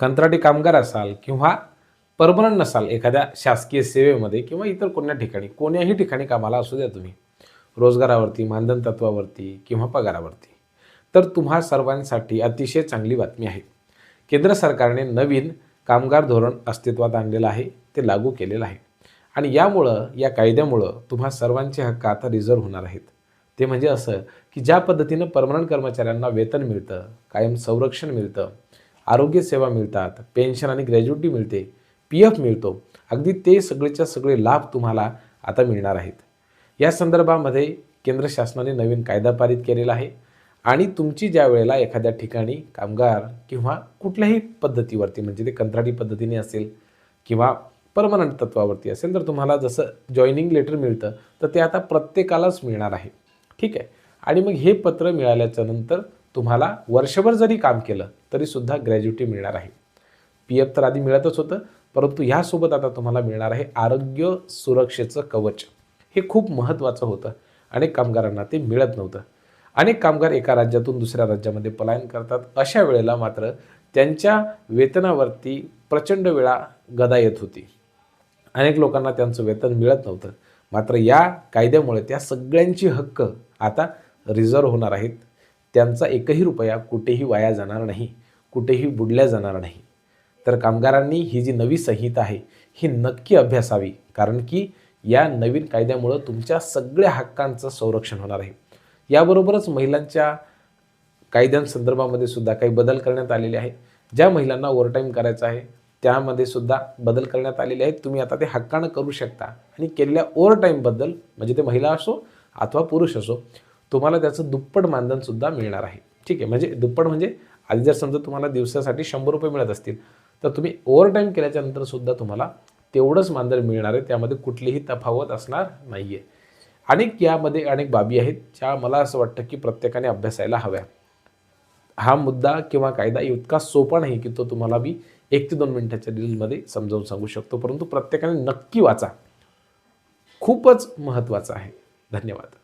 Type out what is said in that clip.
कंत्राटी कामगार असाल किंवा परमनंट नसाल एखाद्या शासकीय सेवेमध्ये किंवा इतर कोणत्या ठिकाणी कोण्याही ठिकाणी कामाला असू द्या तुम्ही. रोजगारावरती मानधन तत्वावरती किंवा पगारावरती. तर तुम्हा सर्वांसाठी अतिशय चांगली बातमी आहे. केंद्र सरकारने नवीन कामगार धोरण अस्तित्वात आणलेलं आहे ते लागू केलेलं आहे. आणि यामुळं या कायद्यामुळं तुम्हा सर्वांचे हक्क आता रिझर्व होणार आहेत. ते म्हणजे असं की ज्या पद्धतीनं परमनंट कर्मचाऱ्यांना वेतन मिळतं कायम संरक्षण मिळतं आरोग्यसेवा मिळतात पेन्शन आणि ग्रॅज्युटी मिळते पी एफ मिळतो. अगदी ते सगळेच्या सगळे लाभ तुम्हाला आता मिळणार आहेत. या संदर्भामध्ये केंद्र शासनाने नवीन कायदा पारित केलेला आहे आणि तुमची ज्या वेळेला एखाद्या ठिकाणी कामगार किंवा कुठल्याही पद्धतीवरती म्हणजे ते कंत्राटी पद्धतीने असेल किंवा परमनंट तत्वावरती असेल तर तुम्हाला जसं जॉईनिंग लेटर मिळतं तर ते आता प्रत्येकालाच मिळणार आहे. ठीक आहे? आणि मग हे पत्र मिळाल्याच्या नंतर तुम्हाला वर्षभर जरी काम केलं तरीसुद्धा ग्रॅज्युटी मिळणार आहे. पी एफ तर आधी मिळतच होतं परंतु ह्यासोबत आता तुम्हाला मिळणार आहे आरोग्य सुरक्षेचं कवच. हे खूप महत्त्वाचं होतं अनेक कामगारांना ते मिळत नव्हतं. अनेक कामगार एका राज्यातून दुसऱ्या राज्यामध्ये पलायन करतात. अशा वेळेला मात्र त्यांच्या वेतनावरती प्रचंड वेळा गदा येत होती. अनेक लोकांना त्यांचं वेतन मिळत नव्हतं. मात्र या कायद्यामुळे त्या सगळ्यांची हक्क आता रिझर्व होणार आहेत. त्यांचा एकही रुपया कुठेही वाया जाणार नाही कुठेही बुडल्या जाणार नाही. तर कामगारांनी ही जी नवी संहिता आहे ही नक्की अभ्यासावी कारण की या नवीन कायद्यामुळं तुमच्या सगळ्या हक्कांचं संरक्षण होणार आहे. याबरोबरच महिलांच्या कायद्यांसंदर्भामध्ये सुद्धा काही बदल करण्यात आलेले आहे ज्या महिलांना ओव्हरटाईम करायचा आहे त्यामध्ये सुद्धा बदल करण्यात आलेले आहेत. तुम्ही आता ते हक्कानं करू शकता आणि केलेल्या ओव्हरटाईमबद्दल म्हणजे ते महिला असो अथवा पुरुष असो तुम्हाला त्याचं दुप्पट मानधनसुद्धा मिळणार आहे. ठीक आहे? म्हणजे दुप्पट म्हणजे आधी जर समजा तुम्हाला दिवसासाठी शंभर रुपये मिळत असतील तर तुम्ही ओव्हरटाईम केल्याच्या सुद्धा तुम्हाला तेवढंच मानधन मिळणार आहे. त्यामध्ये कुठलीही तफावत असणार नाही आहे अनेक यामध्ये अनेक बाबी आहेत ज्या मला असं वाटतं की प्रत्येकाने अभ्यासायला हव्या हा मुद्दा किंवा कायदा इतका सोपा नाही की तो तुम्हाला मी एक ते दोन मिनिटाच्या रीलमध्ये समजावून सांगू शकतो. परंतु प्रत्येकाने नक्की वाचा. खूपच महत्त्वाचं आहे. धन्यवाद.